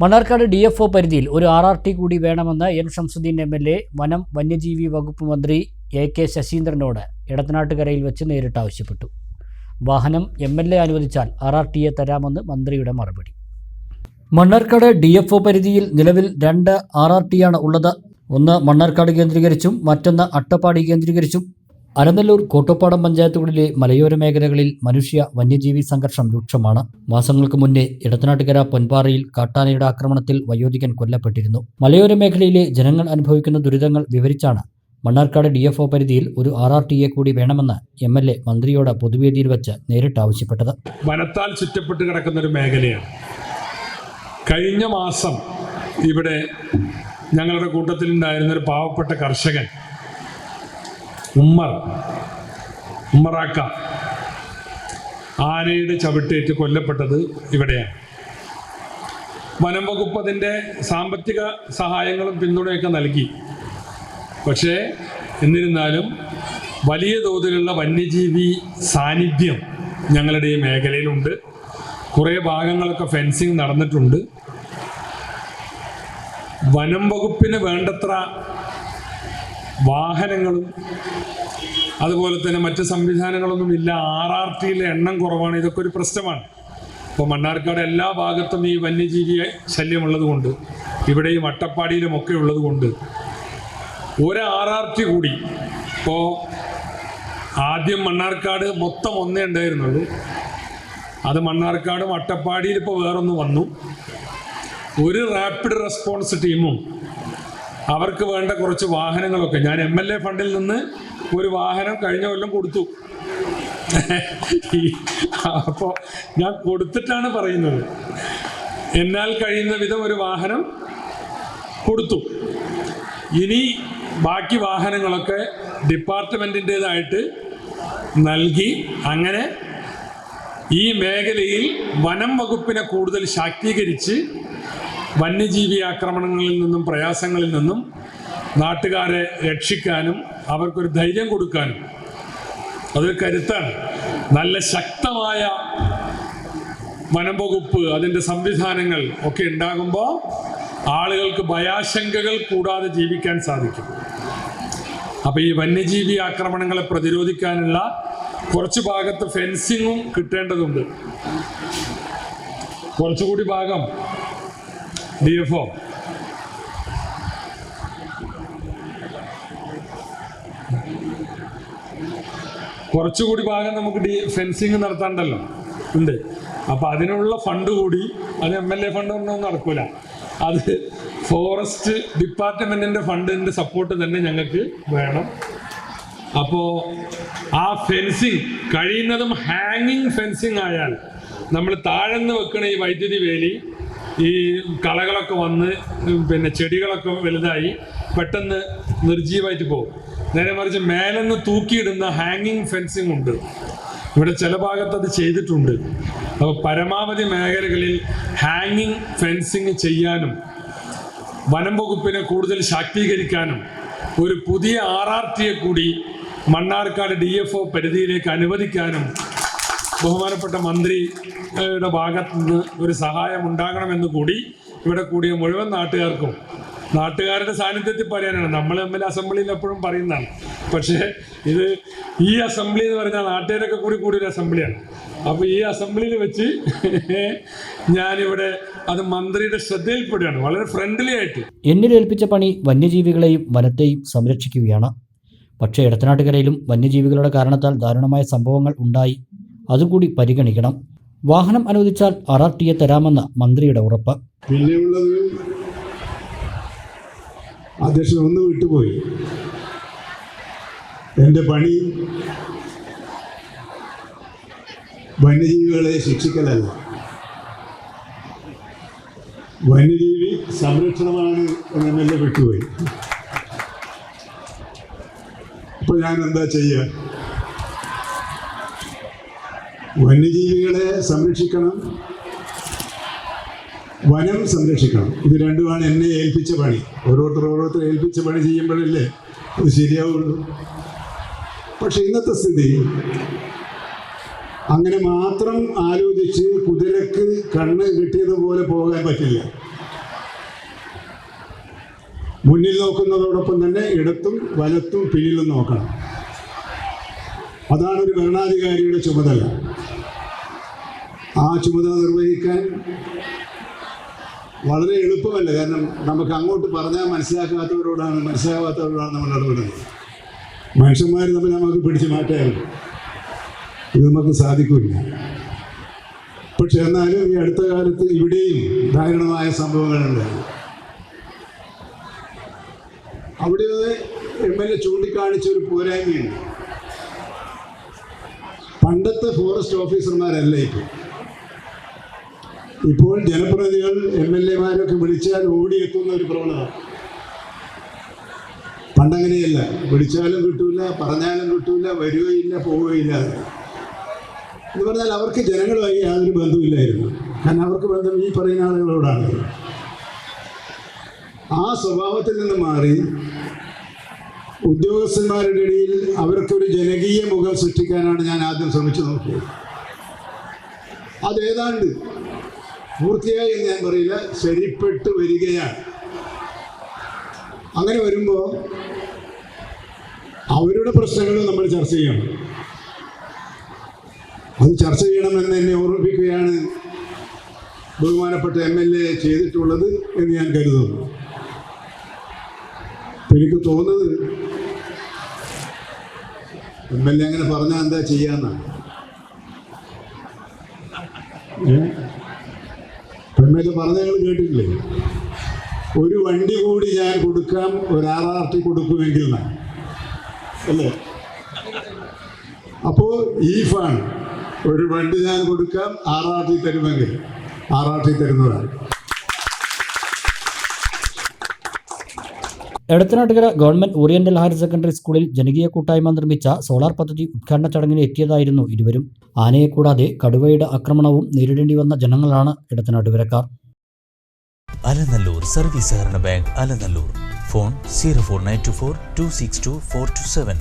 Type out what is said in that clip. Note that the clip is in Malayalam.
മണ്ണാർക്കാട് ഡി എഫ് ഒ പരിധിയിൽ ഒരു ആർ ആർ ടി കൂടി വേണമെന്ന് N Shamsuddin M L A വനം വന്യജീവി വകുപ്പ് മന്ത്രി എ കെ ശശീന്ദ്രനോട് ഇടത്തനാട്ടുകരയിൽ വെച്ച് നേരിട്ട് ആവശ്യപ്പെട്ടു. വാഹനം എം എൽ എ അനുവദിച്ചാൽ ആർ ആർ ടിയെ തരാമെന്ന് മന്ത്രിയുടെ മറുപടി. മണ്ണാർക്കാട് ഡി എഫ് ഒ പരിധിയിൽ നിലവിൽ രണ്ട് ആർ ആർ ടിയാണ് ഉള്ളത്. ഒന്ന് മണ്ണാർക്കാട് കേന്ദ്രീകരിച്ചും മറ്റൊന്ന് അട്ടപ്പാടി കേന്ദ്രീകരിച്ചും അരനല്ലൂർ കോട്ടപ്പാടം പഞ്ചായത്തുകളിലെ മലയോര മേഖലകളിൽ മനുഷ്യ വന്യജീവി സംഘർഷം രൂക്ഷമാണ്. മാസങ്ങൾക്ക് മുന്നേ ഇടത്തനാട്ടുകര പൊൻപാറയിൽ കാട്ടാനയുടെ ആക്രമണത്തിൽ വയോധികൻ കൊല്ലപ്പെട്ടിരുന്നു. മലയോര മേഖലയിലെ ജനങ്ങൾ അനുഭവിക്കുന്ന ദുരിതങ്ങൾ വിവരിച്ചാണ് മണ്ണാർക്കാട് ഡി എഫ് ഒ പരിധിയിൽ ഒരു ആർ ആർ ടി എ കൂടി വേണമെന്ന് എം എൽ എ മന്ത്രിയോട് പൊതുവേദിയിൽ വെച്ച് നേരിട്ട് ആവശ്യപ്പെട്ടത്. വനത്താൽ ചുറ്റപ്പെട്ട് കിടക്കുന്ന ഒരു മേഖലയാണ്. കഴിഞ്ഞ മാസം ഇവിടെ ഞങ്ങളുടെ കൂട്ടത്തിലുണ്ടായിരുന്ന ഒരു പാവപ്പെട്ട കർഷകൻ ഉമ്മർ. ഉമ്മറാക്ക. ആനയുടെ ചവിട്ടേറ്റ് കൊല്ലപ്പെട്ടത് ഇവിടെയാണ്. വനം വകുപ്പ് അതിന്റെ സാമ്പത്തിക സഹായങ്ങളും പിന്തുണയൊക്കെ നൽകി. പക്ഷേ എന്നിരുന്നാലും വലിയ തോതിലുള്ള വന്യജീവി സാന്നിധ്യം ഞങ്ങളുടെ ഈ മേഖലയിലുണ്ട്. കുറേ ഭാഗങ്ങളൊക്കെ ഫെൻസിങ് നടന്നിട്ടുണ്ട്. വനം വകുപ്പിന് വേണ്ടത്ര വാഹനങ്ങളും അതുപോലെ തന്നെ മറ്റ് സംവിധാനങ്ങളൊന്നും ഇല്ല. ആർ ആർ ടിയിലെ എണ്ണം കുറവാണ്. ഇതൊക്കെ ഒരു പ്രശ്നമാണ്. ഇപ്പോൾ മണ്ണാർക്കാട് എല്ലാ ഭാഗത്തും ഈ വന്യജീവി ശല്യമുള്ളത് കൊണ്ട് ഇവിടെയും അട്ടപ്പാടിയിലും ഒക്കെ ഉള്ളത് കൊണ്ട് ഒരു ആർ ആർ ടി കൂടി ഇപ്പോൾ ആദ്യം മണ്ണാർക്കാട് മൊത്തം ഒന്നേ ഉണ്ടായിരുന്നുള്ളൂ. അത് മണ്ണാർക്കാടും അട്ടപ്പാടിയിൽ ഇപ്പോൾ വേറൊന്ന് വന്നു. ഒരു റാപ്പിഡ് റെസ്പോൺസ് ടീമും അവർക്ക് വേണ്ട കുറച്ച് വാഹനങ്ങളൊക്കെ. ഞാൻ എം എൽ എ ഫണ്ടിൽ നിന്ന് ഒരു വാഹനം കഴിഞ്ഞ കൊല്ലം കൊടുത്തു. അപ്പോ ഞാൻ കൊടുത്തിട്ടാണ് പറയുന്നത്. എന്നാൽ കഴിയുന്ന വിധം ഒരു വാഹനം കൊടുത്തു. ഇനി ബാക്കി വാഹനങ്ങളൊക്കെ ഡിപ്പാർട്ട്മെന്റിന്റേതായിട്ട് നൽകി അങ്ങനെ ഈ മേഖലയിൽ വനം വകുപ്പിനെ കൂടുതൽ ശാക്തീകരിച്ച് വന്യജീവി ആക്രമണങ്ങളിൽ നിന്നും പ്രയാസങ്ങളിൽ നിന്നും നാട്ടുകാരെ രക്ഷിക്കാനും അവർക്കൊരു ധൈര്യം കൊടുക്കാനും അതൊരു കരുത്താണ്. നല്ല ശക്തമായ വനം വകുപ്പ് അതിന്റെ സംവിധാനങ്ങൾ ഒക്കെ ഉണ്ടാകുമ്പോൾ ആളുകൾക്ക് ഭയാശങ്കകൾ കൂടാതെ ജീവിക്കാൻ സാധിക്കും. അപ്പോൾ ഈ വന്യജീവി ആക്രമണങ്ങളെ പ്രതിരോധിക്കാനുള്ള കുറച്ച് ഭാഗത്ത് ഫെൻസിങ്ങും കിട്ടേണ്ടതുണ്ട്. കുറച്ചുകൂടി ഭാഗം ഒ കുറച്ചുകൂടി ഭാഗം നമുക്ക് ഡി ഫെൻസിങ് നടത്താണ്ടല്ലോ ഉണ്ട്. അപ്പം അതിനുള്ള ഫണ്ട് കൂടി അത് എം എൽ എ ഫണ്ട് ഒന്നും നടക്കൂല. അത് ഫോറസ്റ്റ് ഡിപ്പാർട്ട്മെന്റിന്റെ ഫണ്ടിന്റെ സപ്പോർട്ട് തന്നെ ഞങ്ങൾക്ക് വേണം. അപ്പോ ആ ഫെൻസിങ് കഴിയുന്നതും ഹാങ്ങിങ് ഫെൻസിങ് ആയാൽ നമ്മൾ താഴ്ന്ന് വെക്കണ ഈ വൈദ്യുതി വേലി ഈ കളകളൊക്കെ വന്ന് പിന്നെ ചെടികളൊക്കെ വലുതായി പെട്ടെന്ന് നിർജീവമായിട്ട് പോകും. നേരെ മറിച്ച് മേലെന്ന് തൂക്കിയിടുന്ന ഹാങ്ങിങ് ഫെൻസിങ് ഉണ്ട്. ഇവിടെ ചില ഭാഗത്ത് അത് ചെയ്തിട്ടുണ്ട്. അപ്പോൾ പരമാവധി മേഖലകളിൽ ഹാങ്ങിങ് ഫെൻസിങ് ചെയ്യാനും വനം വകുപ്പിനെ കൂടുതൽ ശാക്തീകരിക്കാനും ഒരു പുതിയ ആർ ആർ ടിയെ കൂടി മണ്ണാർക്കാട് ഡി എഫ് ഒ പരിധിയിലേക്ക് അനുവദിക്കാനും ബഹുമാനപ്പെട്ട മന്ത്രിയുടെ ഭാഗത്തു നിന്ന് ഒരു സഹായം ഉണ്ടാകണമെന്ന് കൂടി ഇവിടെ കൂടിയ മുഴുവൻ നാട്ടുകാർക്കും നാട്ടുകാരുടെ സാന്നിധ്യത്തിൽ പറയാനാണ്. നമ്മൾ തമ്മിൽ അസംബ്ലിയിൽ എപ്പോഴും പറയുന്നതാണ്. പക്ഷേ ഇത് ഈ അസംബ്ലി എന്ന് പറഞ്ഞാൽ നാട്ടുകാരൊക്കെ കൂടി കൂടി ഒരു അസംബ്ലിയാണ്. അപ്പോൾ ഈ അസംബ്ലിയിൽ വെച്ച് ഞാനിവിടെ അത് മന്ത്രിയുടെ ശ്രദ്ധയിൽപ്പെടുകയാണ്. വളരെ ഫ്രണ്ട്ലി ആയിട്ട്. എന്നിലേൽപ്പിച്ച പണി വന്യജീവികളെയും വനത്തെയും സംരക്ഷിക്കുകയാണ്. പക്ഷേ ഇടത്തനാട്ടുകരയിലും വന്യജീവികളുടെ കാരണത്താൽ ദാരുണമായ സംഭവങ്ങൾ ഉണ്ടായി. അതുകൂടി പരിഗണിക്കണം. വാഹനം അനുവദിച്ചാൽ ആർ ആർ തരാമെന്ന് മന്ത്രിയുടെ ഉറപ്പ്. പിന്നെയുള്ളത് അധ്യക്ഷൻ ഒന്ന് വിട്ടുപോയി. എന്റെ പണി വന്യജീവികളെ ശിക്ഷിക്കലല്ല. വന്യജീവി സംരക്ഷണമാണ് എം എൽ എ വിട്ടുപോയി. അപ്പോൾ ഞാൻ എന്താ ചെയ്യുക വന്യജീവികളെ സംരക്ഷിക്കണം. വനം സംരക്ഷിക്കണം. ഇത് രണ്ടുമാണ് എന്നെ ഏൽപ്പിച്ച പണി. ഓരോരുത്തർ ഓരോരുത്തർ ഏൽപ്പിച്ച പണി ചെയ്യുമ്പോഴല്ലേ അത് ശരിയാവുള്ളൂ. പക്ഷെ ഇന്നത്തെ സ്ഥിതി അങ്ങനെ മാത്രം ആലോചിച്ച് കുതിരക്ക് കണ്ണ് കിട്ടിയതുപോലെ പോകാൻ പറ്റില്ല. മുന്നിൽ നോക്കുന്നതോടൊപ്പം തന്നെ ഇടത്തും വലത്തും പിന്നിലും നോക്കണം. അതാണ് ഒരു ഭരണാധികാരിയുടെ ചുമതല. ആ ചുമതല നിർവഹിക്കാൻ വളരെ എളുപ്പമല്ല. കാരണം നമുക്ക് അങ്ങോട്ട് പറഞ്ഞാൽ മനസ്സിലാക്കാത്തവരോടാണ് മനസ്സിലാകാത്തവരോടാണ് നമ്മൾ ഇടപെടുന്നത്. മനുഷ്യന്മാർ തമ്മിൽ നമുക്ക് പിടിച്ചു മാറ്റാറുണ്ട്. ഇത് നമുക്ക് സാധിക്കില്ല. പക്ഷെ എന്നാലും ഈ അടുത്ത കാലത്ത് ഇവിടെയും ദാരുണമായ സംഭവങ്ങളുണ്ട്. അവിടെ എം എൽ എ ചൂണ്ടിക്കാണിച്ച ഒരു പോരായ്മയുണ്ട്. പണ്ടത്തെ ഫോറസ്റ്റ് ഓഫീസർമാരല്ല ഇപ്പോൾ ഇപ്പോൾ ജനപ്രതിനിധികൾ എം എൽ എമാരൊക്കെ വിളിച്ചാൽ ഓടിയെത്തുന്ന ഒരു പ്രവണത. പണ്ടങ്ങനെയല്ല. വിളിച്ചാലും കിട്ടൂല പറഞ്ഞാലും കിട്ടൂല വരികയില്ല പോവുകയില്ല. എന്ന് പറഞ്ഞാൽ അവർക്ക് ജനങ്ങളുമായി യാതൊരു ബന്ധമില്ലായിരുന്നു കാരണം അവർക്ക് ബന്ധം ഈ പറയുന്ന ആളുകളോടാണ്. ആ സ്വഭാവത്തിൽ നിന്ന് മാറി ഉദ്യോഗസ്ഥന്മാരുടെ ഇടയിൽ അവർക്കൊരു ജനകീയ മുഖം സൃഷ്ടിക്കാനാണ് ഞാൻ ആദ്യം ശ്രമിച്ചു നോക്കിയത്. അതേതാണ്ട്? പൂർത്തിയായി എന്ന് ഞാൻ പറയില്ല ശരിപ്പെട്ട് വരികയാണ്. അങ്ങനെ വരുമ്പോൾ അവരുടെ പ്രശ്നങ്ങളും നമ്മൾ ചർച്ച ചെയ്യണം. അത് ചർച്ച ചെയ്യണമെന്ന് എന്നെ ഓർമ്മിപ്പിക്കുകയാണ് ബഹുമാനപ്പെട്ട എം എൽ എ ചെയ്തിട്ടുള്ളത് എന്ന് ഞാൻ കരുതുന്നു. എനിക്ക് തോന്നുന്നത് എം എൽ എ അങ്ങനെ പറഞ്ഞാൽ എന്താ ചെയ്യാന്നാണ് എം എൽ എ പറഞ്ഞ ഞങ്ങൾ കേട്ടിട്ടില്ലേ? ഒരു വണ്ടി കൂടി ഞാൻ കൊടുക്കാം ഒരു ആർ ആർ ടി കൊടുക്കുമെങ്കിൽ അല്ലേ? അപ്പോ ഈ ഫാണ് ഒരു വണ്ടി ഞാൻ കൊടുക്കാം ആർ ആർ ടി തരുമെങ്കിൽ ആർ ആർ ടി തരുന്നതാണ് Edathanattukara government oriental higher secondary സ്കൂളിൽ ജനകീയ കൂട്ടായ്മ നിർമ്മിച്ച സോളാർ പദ്ധതി ഉദ്ഘാടന ചടങ്ങിന് എത്തിയതായിരുന്നു ഇരുവരും. ആനയെ കൂടാതെ കടുവയുടെ ആക്രമണവും നേരിടേണ്ടി വന്ന ജനങ്ങളാണ് എടത്തനാട്ടുകരക്കാർ. അലനല്ലൂർ സർവീസ് സഹകരണ bank Alanallur. Phone zero four nine two four two six two four two seven.